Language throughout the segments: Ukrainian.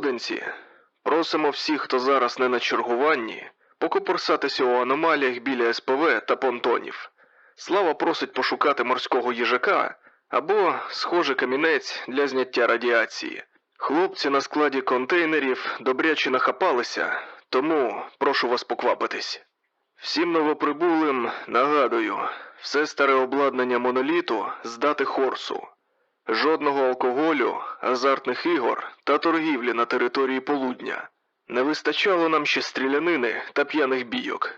студенці, просимо всіх, хто зараз не на чергуванні, покопорсатися у аномаліях біля СПВ та понтонів. Слава просить пошукати морського їжака або схожий камінець для зняття радіації. Хлопці на складі контейнерів добряче нахапалися, тому прошу вас поквапитись. Всім новоприбулим нагадую, все старе обладнання моноліту здати Хорсу. Жодного алкоголю, азартних ігор та торгівлі на території полудня. Не вистачало нам ще стрілянини та п'яних бійок.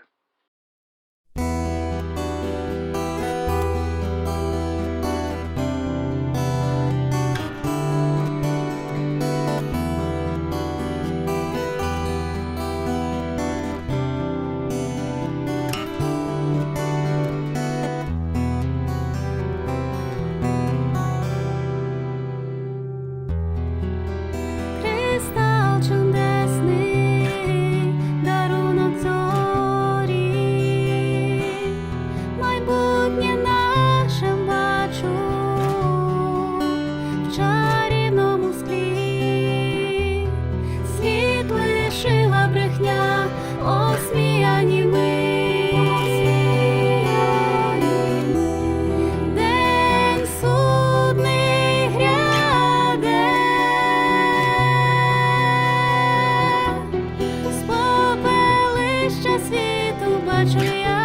чарівному склі, світ лишила брехня, осміяні ми, день судний гряде, з світу бачу я.